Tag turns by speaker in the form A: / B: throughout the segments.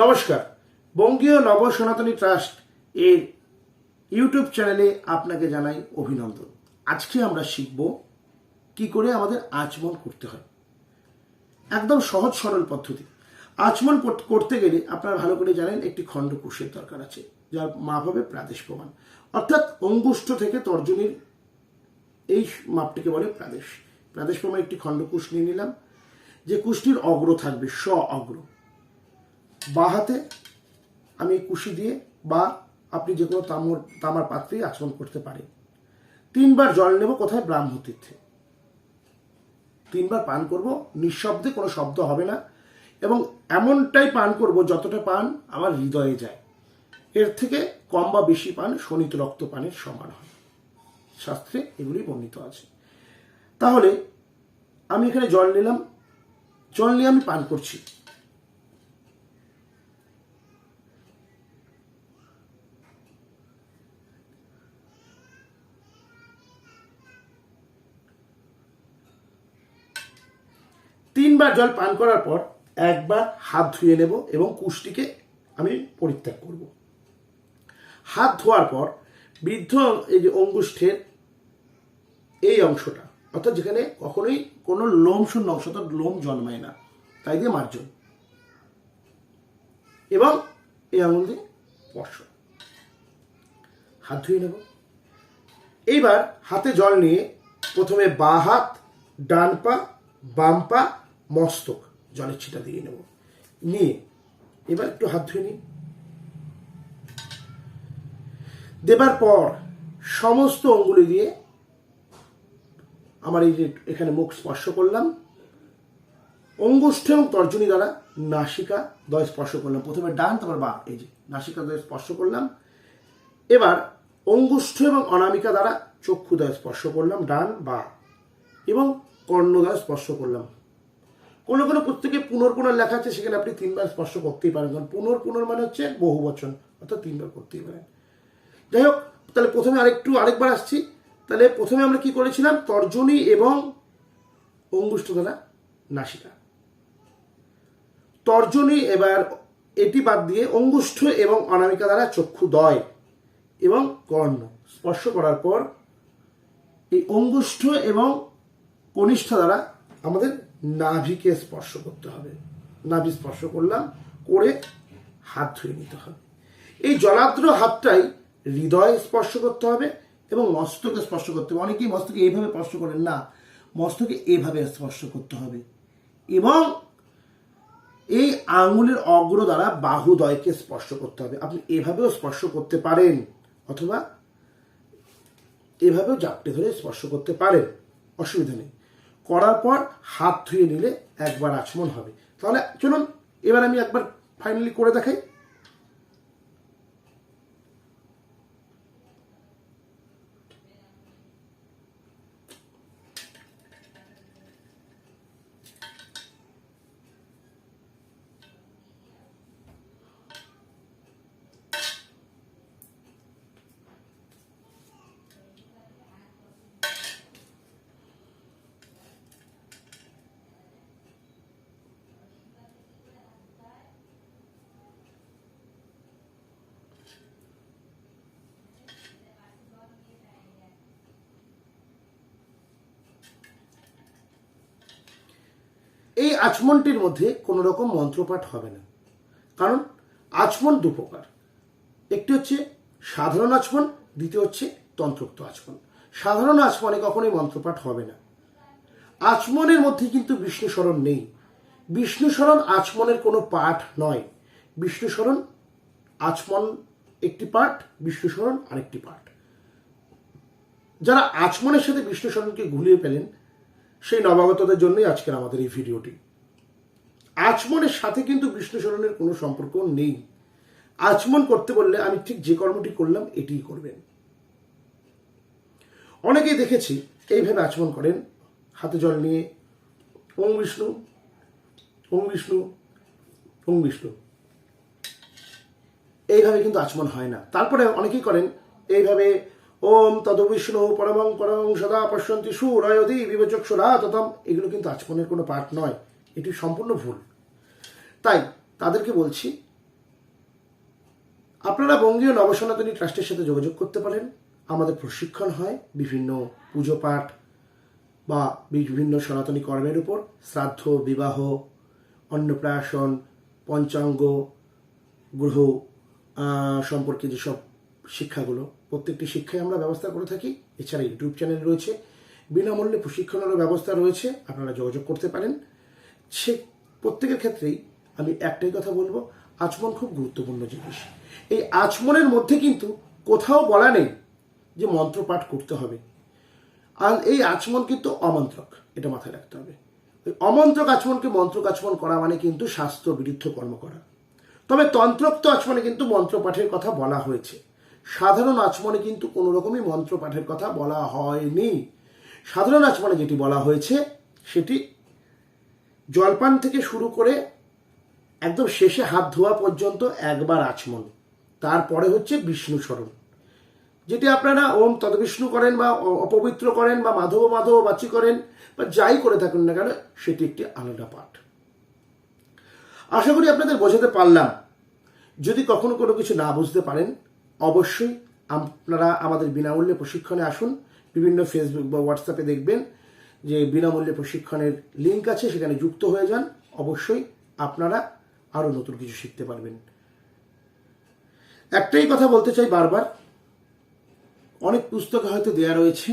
A: নমস্কার। বঙ্গীয় নব সনাতনী ট্রাস্ট এর ইউটিউব চ্যানেলে আপনাকে জানাই অভিনন্দন। আজকে আমরা শিখব কি করে আমাদের আচমন করতে হয়। একদম সহজ সরল পদ্ধতি। আচমন করতে গেলে আপনারা ভালো করে জানেন একটি খণ্ডকুশের দরকার আছে, যার মাপ হবে প্রাদেশ প্রমাণ। অর্থাৎ অঙ্গুষ্ঠ থেকে তর্জনীর এই মাপটিকে বলে প্রাদেশ। প্রাদেশ প্রমাণ একটি খণ্ডকুশ নিয়ে নিলাম। যে কুশটির অগ্র থাকবে স্ব অগ্র। বা হাতে আমি কুশি দিয়ে বা আপনি যে কোনো তামর, তামার পাত্রেই আচরণ করতে পারেন তিনবার জল নেব কোথায়? ব্রাহ্ম তীর্থে তিনবার পান করব, নিঃশব্দে কোনো শব্দ হবে না এবং এমনটাই পান করব যতটা পান আমার হৃদয়ে যায়। এর থেকে কম বা বেশি পান শোণিত রক্ত পানের সমান হয়। শাস্ত্রে এগুলি বর্ণিত আছে। তাহলে আমি এখানে জল নিলাম। জল নিয়ে আমি পান করছি। তিনবার জল পান করার পর একবার হাত ধুয়ে নেব এবং কুষ্টিকে আমি পরিত্যাগ করব। হাত ধোয়ার পর বৃদ্ধ এই যে অঙ্গুষ্ঠের এই অংশটা, অর্থাৎ যেখানে কখনোই কোনো লোম শূন্য অংশ, অর্থাৎ লোম জন্মায় না, তাই দিয়ে মার্জন। এবং এই আঙুল দিয়ে স্পর্শ। হাত ধুয়ে নেব। এইবার হাতে জল নিয়ে প্রথমে বা হাত, ডান পা, বাম পা মস্তক, জলের ছিটা দিয়ে নেব। নিয়ে, এবার একটু হাত ধুয়ে নিই। দেবার পর সমস্ত অঙ্গুলি দিয়ে আমার এই যে এখানে মুখ স্পর্শ করলাম। অঙ্গুষ্ঠ এবং তর্জনী দ্বারা নাসিকা দয় স্পর্শ করলাম। প্রথমে ডান, তারপর বা। এই যে নাসিকা দয় স্পর্শ করলাম। এবার অঙ্গুষ্ঠ এবং অনামিকা দ্বারা চক্ষুদয় স্পর্শ করলাম, ডান, বা। এবং কর্ণদয় স্পর্শ করলাম। কোনো কোনো পুস্তকে পুনর্পুনর লেখা আছে, সেখানে আপনি তিনবার স্পর্শ করতেই পারেন। কারণ পুনর পুনর মানে হচ্ছে বহু বচন অর্থাৎ তিনবার করতেই পারেন। যাই হোক, তাহলে প্রথমে আরেকটু, আরেকবার আসছি। তাহলে প্রথমে আমরা কি করেছিলাম? তর্জনী এবং অঙ্গুষ্ঠ দ্বারা নাসিকা। তর্জনী এবার এটি বাদ দিয়ে অঙ্গুষ্ঠ এবং অনামিকা দ্বারা চক্ষুদয় এবং কর্ণ। স্পর্শ করার পর এই অঙ্গুষ্ঠ এবং কনিষ্ঠ দ্বারা আমাদের নাভিকে স্পর্শ করতে হবে। নাভি স্পর্শ করলাম, করে হাত ধুয়ে নিতে হবে। এই জলাদ্র হাতটাই হৃদয়ে স্পর্শ করতে হবে এবং মস্তকে স্পর্শ করতে হবে। অনেকেই মস্তকে এইভাবে স্পর্শ করেন না, মস্তকে এভাবে স্পর্শ করতে হবে এবং এই আঙুলের অগ্র দ্বারা বাহুদয়কে স্পর্শ করতে হবে। আপনি এভাবেও স্পর্শ করতে পারেন, অথবা এভাবেও জাপটে ধরে স্পর্শ করতে পারেন। অসুবিধা নেই। করার পর হাত ধুয়ে নিলে একবার আচমন হবে। তাহলে চলুন, এবার আমি একবার ফাইনালি করে দেখাই। আচমনটির মধ্যে কোনো রকম মন্ত্রপাঠ হবে না। কারণ আচমন দু প্রকার একটি হচ্ছে সাধারণ আচমন, দ্বিতীয় হচ্ছে তন্ত্রোক্ত আচমন। সাধারণ আচমনে কখনোই মন্ত্রপাঠ হবে না। আচমনের মধ্যে কিন্তু বিষ্ণু স্মরণ নেই। বিষ্ণু স্মরণ আচমনের কোনো পাঠ নয়। বিষ্ণু স্মরণ আচমন একটি পাঠ বিষ্ণু স্মরণ আরেকটি পাঠ। যারা আচমনের সাথে বিষ্ণু স্মরণকে ঘুলিয়ে পেলেন সেই নবাগতদের জন্যই আজকের আমাদের এই ভিডিওটি। আচমনের সাথে কিন্তু বিষ্ণু স্মরণের কোনো সম্পর্ক নেই। আচমন করতে বললে আমি ঠিক যে কর্মটি করলাম, এটিই করবেন। অনেকেই দেখেছি এইভাবে আচমন করেন, হাতে জল নিয়ে, ওং বিষ্ণু ওং বিষ্ণু ওং বিষ্ণু। এইভাবে কিন্তু আচমন হয় না। তারপরে অনেকেই করেন, এইভাবে ওম তদ তদবিষ্ণু পরমং পরমং সদা পশ্যন্তি সুরয়দি বিবেচক সুরা ততম। এগুলো কিন্তু আচমনের কোনো পাঠ নয়। এটি সম্পূর্ণ ভুল। তাই তাদেরকে বলছি, আপনারা বঙ্গীয় নবসনাতনী ট্রাস্টের সাথে যোগাযোগ করতে পারেন। আমাদের প্রশিক্ষণ হয় বিভিন্ন পুজো পাঠ বা বিভিন্ন সনাতনী কর্মের উপর। শ্রাদ্ধ, বিবাহ, অন্নপ্রাশন, পঞ্চাঙ্গ গ্রহ সম্পর্কে যেসব শিক্ষাগুলো, প্রত্যেকটি শিক্ষায় আমরা ব্যবস্থা করে থাকি। এছাড়া ইউটিউব চ্যানেল রয়েছে। বিনামূল্যে প্রশিক্ষণেরও ব্যবস্থা রয়েছে। আপনারা যোগাযোগ করতে পারেন। সে প্রত্যেকের ক্ষেত্রেই আমি একটাই কথা বলব, আচমন খুব গুরুত্বপূর্ণ জিনিস। এই আচমনের মধ্যে কিন্তু কোথাও বলা নেই যে মন্ত্র পাঠ করতে হবে। আর এই আচমন কিন্তু অমন্ত্রক, এটা মাথায় রাখতে হবে। অমন্ত্রক আচমনকে মন্ত্রক আচমন করা মানে কিন্তু শাস্ত্র বিরুদ্ধ কর্ম করা। তবে তন্ত্রোক্ত আচমনে কিন্তু মন্ত্র পাঠের কথা বলা হয়েছে। সাধারণ আচমনে কিন্তু কোনো রকমই মন্ত্র পাঠের কথা বলা হয়নি। সাধারণ আচমনে যেটি বলা হয়েছে, সেটি জলপান থেকে শুরু করে একদম শেষে হাত ধোয়া পর্যন্ত একবার আচমন। তারপরে হচ্ছে বিষ্ণু স্মরণ। যেটি আপনারা ওম তদবিষ্ণু করেন বা অপবিত্র করেন বা মাধব মাধব বাচি করেন বা যাই করে থাকুন না কেন, সেটি একটি আলাদা পাঠ। আশা করি আপনাদের বোঝাতে পারলাম। যদি কখনো কোনো কিছু না বুঝতে পারেন, অবশ্যই আপনারা আমাদের বিনামূল্যে প্রশিক্ষণে আসুন। বিভিন্ন ফেসবুক বা হোয়াটসঅ্যাপে দেখবেন। যে বিনামূল্যে প্রশিক্ষণের লিঙ্ক আছে, সেখানে যুক্ত হয়ে যান। অবশ্যই আপনারা আরও নতুন কিছু শিখতে পারবেন। একটাই কথা বলতে চাই বারবার। অনেক পুস্তক হয়তো দেয়া রয়েছে,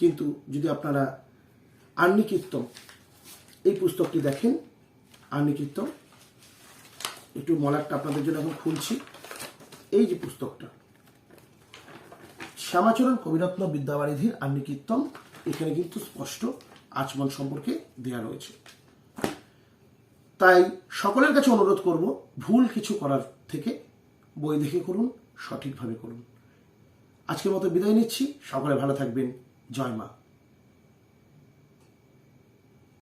A: কিন্তু যদি আপনারা আন্নি কীর্তন এই পুস্তকটি দেখেন আন্নি কীর্তন একটু মলারটা আপনাদের জন্য এখন খুলছি। এই যে পুস্তকটা, শ্যামাচরণ কবিরত্ন বিদ্যাবারিধির আন্নি কীর্তন এখানে কিন্তু স্পষ্ট আচমন সম্পর্কে দেয়া রয়েছে। তাই সকলের কাছে অনুরোধ করব, ভুল কিছু করার থেকে বই দেখে করুন, সঠিকভাবে করুন। আজকের মতো বিদায় নিচ্ছি। সকলে ভালো থাকবেন। জয় মা।